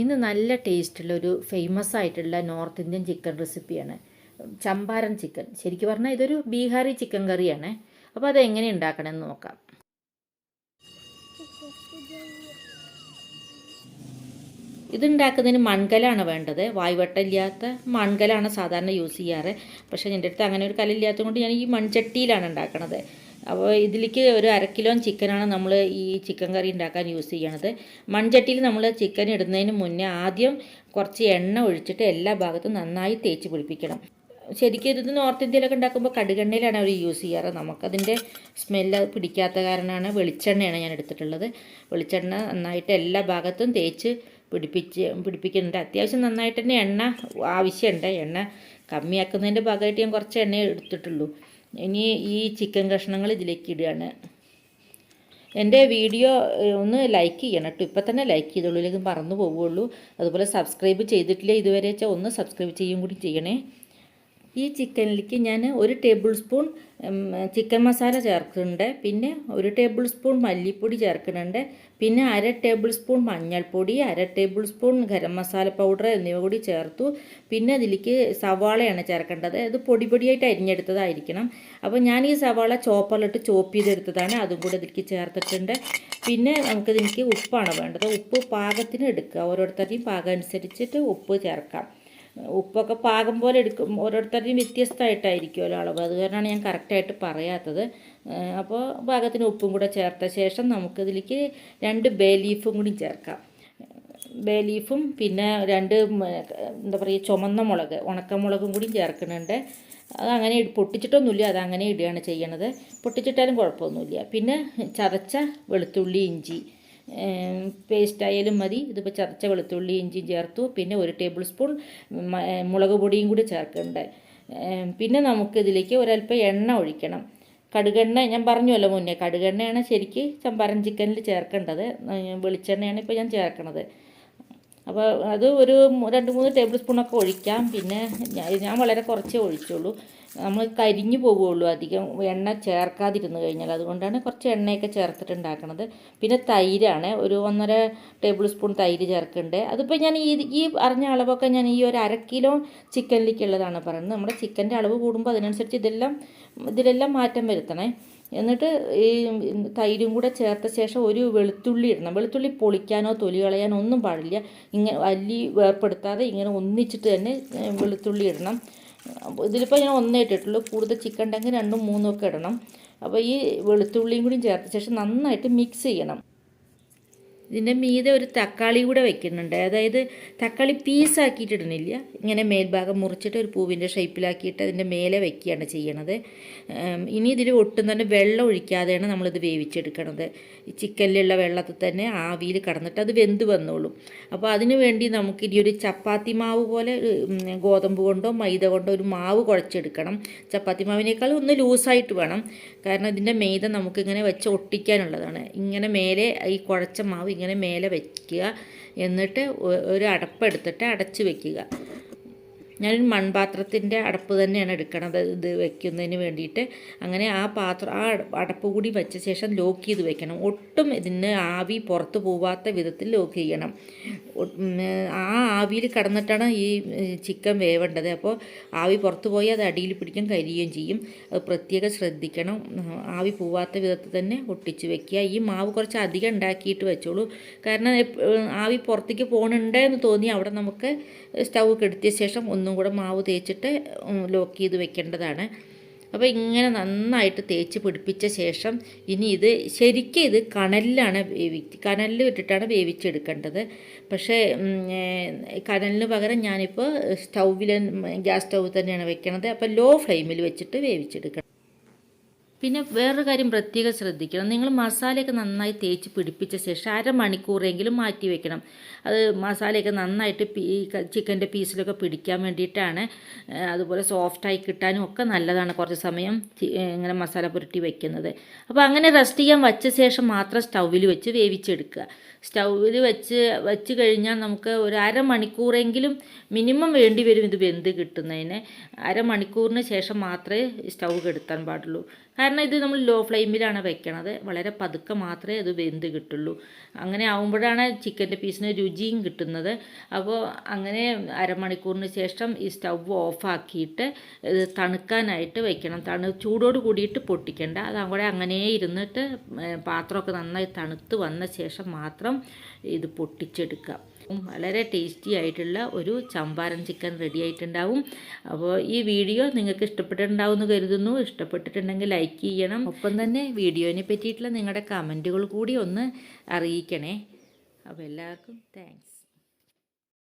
ഇന്ന് നല്ല ടേസ്റ്റുള്ള ഒരു ഫേമസ് ആയിട്ടുള്ള നോർത്ത് ഇന്ത്യൻ ചിക്കൻ റെസിപ്പിയാണ് ചമ്പാരൻ ചിക്കൻ ശരിക്കും പറഞ്ഞാൽ ഇതൊരു ബീഹാറി ചിക്കൻ കറിയാണ്. അപ്പോൾ അത് എങ്ങനെ ഉണ്ടാക്കണമെന്ന് നോക്കാം. ഇതുണ്ടാക്കുന്നതിന് മൺകലാണ് വേണ്ടത്. വായ്വട്ടമില്ലാത്ത മൺകലാണ് സാധാരണ യൂസ് ചെയ്യാറ്. പക്ഷേ എന്റെ അടുത്ത് അങ്ങനെ ഒരു കല്ലില്ലാത്തത് കൊണ്ട് ഞാൻ ഈ മൺചട്ടിയിലാണ് ഉണ്ടാക്കണത്. അപ്പോൾ ഇതിലേക്ക് ഒരു അര കിലോ ചിക്കനാണ് നമ്മൾ ഈ ചിക്കൻ കറി ഉണ്ടാക്കാൻ യൂസ് ചെയ്യണത്. മൺചട്ടിയിൽ നമ്മൾ ചിക്കൻ ഇടുന്നതിന് മുന്നേ ആദ്യം കുറച്ച് എണ്ണ ഒഴിച്ചിട്ട് എല്ലാ ഭാഗത്തും നന്നായി തേച്ച് പിടിപ്പിക്കണം. ശരിക്കും ഇത് നോർത്ത് ഇന്ത്യയിലൊക്കെ ഉണ്ടാക്കുമ്പോൾ കടുകെണ്ണയിലാണ് അവർ യൂസ് ചെയ്യാറ്. നമുക്കതിന്റെ സ്മെല്ല് പിടിക്കാത്ത കാരണമാണ് വെളിച്ചെണ്ണയാണ് ഞാൻ എടുത്തിട്ടുള്ളത്. വെളിച്ചെണ്ണ നന്നായിട്ട് എല്ലാ ഭാഗത്തും തേച്ച് പിടിപ്പിച്ച് പിടിപ്പിക്കുന്നുണ്ട്. അത്യാവശ്യം നന്നായിട്ട് തന്നെ എണ്ണ ആവശ്യമുണ്ട്. എണ്ണ കമ്മിയാക്കുന്നതിന്റെ ഭാഗമായിട്ട് ഞാൻ കുറച്ച് എണ്ണ എടുത്തിട്ടുള്ളൂ. ഇനി ഈ ചിക്കൻ കഷ്ണങ്ങൾ ഇതിലേക്ക് ഇടുകയാണ്. എന്റെ വീഡിയോ ഒന്ന് ലൈക്ക് ചെയ്യണം കേട്ടോ. ഇപ്പം തന്നെ ലൈക്ക് ചെയ്തോളൂ ഇല്ലെങ്കിൽ മറന്നു പോവുള്ളൂ അതുപോലെ സബ്സ്ക്രൈബ് ചെയ്തിട്ടില്ല ഇതുവരെ വെച്ചാൽ ഒന്ന് സബ്സ്ക്രൈബ് ചെയ്യും കൂടി ചെയ്യണേ. ഈ ചിക്കനിലേക്ക് ഞാൻ ഒരു ടേബിൾ സ്പൂൺ ചിക്കൻ മസാല ചേർക്കുന്നുണ്ട്. പിന്നെ ഒരു ടേബിൾ സ്പൂൺ മല്ലിപ്പൊടി ചേർക്കുന്നുണ്ട്. പിന്നെ അര ടേബിൾ സ്പൂൺ മഞ്ഞൾപ്പൊടി അര tablespoon garam masala powder എന്നിവ കൂടി ചേർത്തു. പിന്നെ അതിലേക്ക് സവാളയാണ് ചേർക്കേണ്ടത്. അത് പൊടി പൊടിയായിട്ട് അരിഞ്ഞെടുത്തതായിരിക്കണം. അപ്പോൾ ഞാൻ ഈ സവാള ചോപ്പറിലിട്ട് ചോപ്പ് ചെയ്തെടുത്തതാണ്. അതും കൂടി അതിലേക്ക് ചേർത്തിട്ടുണ്ട്. പിന്നെ നമുക്കിതിലേക്ക് ഉപ്പാണ് വേണ്ടത്. ഉപ്പ് പാകത്തിന് എടുക്കുക. ഓരോരുത്തരുടെയും പാകം അനുസരിച്ചിട്ട് ഉപ്പ് ചേർക്കാം. ഉപ്പൊക്കെ പാകം പോലെ എടുക്കും. ഓരോരുത്തരുടെയും വ്യത്യസ്തമായിട്ടായിരിക്കുമല്ലോ അളവ് അത് കാരണമാണ് ഞാൻ കറക്റ്റായിട്ട് പറയാത്തത്. അപ്പോൾ പാകത്തിന് ഉപ്പും കൂടെ ചേർത്ത ശേഷം നമുക്കിതിലേക്ക് രണ്ട് ബേ ലീഫും കൂടി ചേർക്കാം. ബേ ലീഫും പിന്നെ രണ്ട് എന്താ പറയുക ചുമന്ന മുളക് ഉണക്കമുളകും കൂടി ചേർക്കുന്നുണ്ട്. അത് അങ്ങനെ പൊട്ടിച്ചിട്ടൊന്നുമില്ല. അത് അങ്ങനെ ഇടുകയാണ് ചെയ്യണത്. പൊട്ടിച്ചിട്ടാലും കുഴപ്പമൊന്നുമില്ല. പിന്നെ ചതച്ച വെളുത്തുള്ളി ഇഞ്ചി പേസ്റ്റ് ആയാലും മതി. ഇതിപ്പോൾ ചതച്ച വെളുത്തുള്ളി ഇഞ്ചി ചേർത്തു. പിന്നെ ഒരു ടേബിൾ സ്പൂൺ മുളക് പൊടിയും കൂടി ചേർക്കേണ്ടത് പിന്നെ നമുക്കിതിലേക്ക് ഒരല്പം എണ്ണ ഒഴിക്കണം. കടുകെണ്ണ ഞാൻ പറഞ്ഞുവല്ലോ മുന്നേ. കടുകെണ്ണയാണ് ശരിക്ക് ചമ്പാരൻ ചിക്കനിൽ ചേർക്കേണ്ടത്. വെളിച്ചെണ്ണയാണ് ഇപ്പോൾ ഞാൻ ചേർക്കണത്. അപ്പോൾ അത് ഒരു രണ്ട് മൂന്ന് ടേബിൾ സ്പൂണൊക്കെ ഒഴിക്കാം. പിന്നെ ഞാൻ വളരെ കുറച്ചേ ഒഴിച്ചുള്ളൂ. നമ്മൾ കരിഞ്ഞു പോവുകയുള്ളൂ അധികം. എണ്ണ ചേർക്കാതിരുന്ന് കഴിഞ്ഞാൽ. അതുകൊണ്ടാണ് കുറച്ച് എണ്ണയൊക്കെ ചേർത്തിട്ട് ഉണ്ടാക്കണത്. പിന്നെ തൈരാണ്. ഒരു ഒന്നര ടേബിൾ സ്പൂൺ തൈര് ചേർക്കുന്നുണ്ട്. അതിപ്പോൾ ഞാൻ ഈ ഈ അറിഞ്ഞ അളവൊക്കെ ഞാൻ ഈ ഒരു അര കിലോ ചിക്കനിലേക്കുള്ളതാണ് പറയുന്നത്. നമ്മുടെ ചിക്കന്റെ അളവ് കൂടുമ്പോൾ അതിനനുസരിച്ച് ഇതെല്ലാം ഇതിലെല്ലാം മാറ്റം വരുത്തണേ. എന്നിട്ട് ഈ തൈരും കൂടെ ചേർത്ത ശേഷം ഒരു വെളുത്തുള്ളി ഇടണം. വെളുത്തുള്ളി പൊളിക്കാനോ തൊലി കളയാനോ ഒന്നും പാടില്ല. ഇങ്ങനെ അല്ലി വേർപ്പെടുത്താതെ ഇങ്ങനെ ഒന്നിച്ചിട്ട് തന്നെ വെളുത്തുള്ളി ഇടണം. ഇതിലിപ്പോൾ ഞാൻ ഒന്നേ ഇട്ടിട്ടുള്ളൂ. കൂടുതൽ ചിക്കൻ ഉണ്ടെങ്കിൽ രണ്ടും മൂന്നും ഒക്കെ ഇടണം. അപ്പോൾ ഈ വെളുത്തുള്ളിയും കൂടി ചേർത്ത ശേഷം നന്നായിട്ട് മിക്സ് ചെയ്യണം. ഇതിന്റെ മീതെ ഒരു തക്കാളി കൂടെ വെക്കുന്നുണ്ട്. അതായത് തക്കാളി പീസാക്കിയിട്ട് ഇടണില്ല ഇങ്ങനെ മേൽഭാഗം മുറിച്ചിട്ട് ഒരു പൂവിന്റെ ഷേപ്പിലാക്കിയിട്ട് അതിന്റെ മേലെ വെക്കുകയാണ് ചെയ്യണത്. ഇനി ഇതിൽ ഒട്ടും തന്നെ വെള്ളം ഒഴിക്കാതെയാണ് നമ്മളിത് വേവിച്ചെടുക്കണത്. ഈ ചിക്കനിലുള്ള വെള്ളത്തിൽ തന്നെ ആവിയിൽ കടന്നിട്ട് അത് വെന്ത് വന്നോളും. അപ്പോൾ അതിന് വേണ്ടി നമുക്കിനി ഒരു ചപ്പാത്തി മാവ് പോലെ ഗോതമ്പ് കൊണ്ടോ മൈദ കൊണ്ടോ ഒരു മാവ് കുഴച്ചെടുക്കണം. ചപ്പാത്തി മാവിനേക്കാൾ ഒന്ന് ലൂസായിട്ട് വേണം. കാരണം ഇതിന്റെ മെയ്ത നമുക്കിങ്ങനെ വെച്ച് ഒട്ടിക്കാനുള്ളതാണ്. ഇങ്ങനെ മേലെ ഈ കുഴച്ച മാവ് ഇങ്ങനെ മേലെ വയ്ക്കുക എന്നിട്ട് ഒരു അടപ്പെടുത്തിട്ട് അടച്ച് വയ്ക്കുക ഞാനൊരു മൺപാത്രത്തിന്റെ അടപ്പ് തന്നെയാണ് എടുക്കുന്നത് ഇത് വെക്കുന്നതിന് വേണ്ടിയിട്ട്. അങ്ങനെ ആ പാത്രം ആ അടപ്പ് കൂടി വെച്ച ശേഷം ലോക്ക് ചെയ്ത് വെക്കണം. ഒട്ടും ഇതിന് ആവി പുറത്ത് പോവാത്ത വിധത്തിൽ ലോക്ക് ചെയ്യണം. ആ ആവിയിൽ കിടന്നിട്ടാണ് ഈ ചിക്കൻ വേവേണ്ടത്. അപ്പോൾ ആവി പുറത്തു പോയി അത് അടിയിൽ പിടിക്കും കരിയുകയും ചെയ്യും. അത് പ്രത്യേകം ശ്രദ്ധിക്കണം. ആവി പോവാത്ത വിധത്തിൽ തന്നെ ഒട്ടിച്ച് വെക്കുക. ഈ മാവ് കുറച്ച് അധികം ഉണ്ടാക്കിയിട്ട് വെച്ചോളൂ. കാരണം ആവി പുറത്തേക്ക് പോകണുണ്ട് എന്ന് തോന്നി അവിടെ നമുക്ക് സ്റ്റൗ കെടുത്തിയ ശേഷം ഒന്നും കൂടെ മാവ് തേച്ചിട്ട് ലോക്ക് ചെയ്ത് വെക്കേണ്ടതാണ്. അപ്പോൾ ഇങ്ങനെ നന്നായിട്ട് തേച്ച് പിടിപ്പിച്ച ശേഷം ഇനി ഇത് ശരിക്കും ഇത് കനലിലാണ് വേവി കനലിൽ ഇട്ടിട്ടാണ് വേവിച്ചെടുക്കേണ്ടത്. പക്ഷേ കനലിന് പകരം ഞാനിപ്പോൾ സ്റ്റൗവിൽ ഗ്യാസ് സ്റ്റൗ തന്നെയാണ് വെക്കണത്. അപ്പോൾ ലോ ഫ്ലെയിമിൽ വെച്ചിട്ട് വേവിച്ചെടുക്കണം. പിന്നെ വേറൊരു കാര്യം പ്രത്യേകം ശ്രദ്ധിക്കണം. നിങ്ങൾ മസാലയൊക്കെ നന്നായി തേച്ച് പിടിപ്പിച്ച ശേഷം അരമണിക്കൂറെങ്കിലും മാറ്റി വെക്കണം. അത് മസാലയൊക്കെ നന്നായിട്ട് പീ ചിക്കന്റെ പീസിലൊക്കെ പിടിക്കാൻ വേണ്ടിയിട്ടാണ്. അതുപോലെ സോഫ്റ്റായി കിട്ടാനും ഒക്കെ നല്ലതാണ് കുറച്ച് സമയം ഇങ്ങനെ മസാല പുരട്ടി വെക്കുന്നത്. അപ്പോൾ അങ്ങനെ റെസ്റ്റ് ചെയ്യാൻ വച്ച ശേഷം മാത്രം സ്റ്റൗവിൽ വെച്ച് വേവിച്ചെടുക്കുക. സ്റ്റൗവിൽ വെച്ച് വെച്ച് കഴിഞ്ഞാൽ നമുക്ക് ഒരു അരമണിക്കൂറെങ്കിലും മിനിമം വേണ്ടി വരും ഇത് വെന്ത് കിട്ടുന്നതിന്. അരമണിക്കൂറിന് ശേഷം മാത്രമേ സ്റ്റൗ കെടുത്താൻ പാടുള്ളൂ. കാരണം ഇത് നമ്മൾ ലോ ഫ്ലെയിമിലാണ് വെക്കണത്. വളരെ പതുക്കെ മാത്രമേ അത് വെന്ത് കിട്ടുള്ളൂ. അങ്ങനെ ആവുമ്പോഴാണ് ചിക്കന്റെ പീസിന് രുചിയും കിട്ടുന്നത്. അപ്പോൾ അങ്ങനെ അരമണിക്കൂറിന് ശേഷം ഈ സ്റ്റവ് ഓഫാക്കിയിട്ട് ഇത് തണുക്കാനായിട്ട് വെക്കണം. തണു ചൂടോട് കൂടിയിട്ട് പൊട്ടിക്കേണ്ട. അത് അവിടെ അങ്ങനെ ഇരുന്നിട്ട് പാത്രമൊക്കെ നന്നായി തണുത്ത് വന്ന ശേഷം മാത്രം ഇത് പൊട്ടിച്ചെടുക്കുക. വളരെ ടേസ്റ്റി ആയിട്ടുള്ള ഒരു ചമ്പാരൻ ചിക്കൻ റെഡി ആയിട്ടുണ്ടാവും. അപ്പോൾ ഈ വീഡിയോ നിങ്ങൾക്ക് ഇഷ്ടപ്പെട്ടിട്ടുണ്ടാവും എന്ന് കരുതുന്നു. ഇഷ്ടപ്പെട്ടിട്ടുണ്ടെങ്കിൽ ലൈക്ക് ചെയ്യണം. ഒപ്പം തന്നെ വീഡിയോനെ പറ്റിയിട്ടുള്ള നിങ്ങളുടെ കമന്റുകൾ കൂടി ഒന്ന് അറിയിക്കണേ. അപ്പോൾ എല്ലാവർക്കും താങ്ക്സ്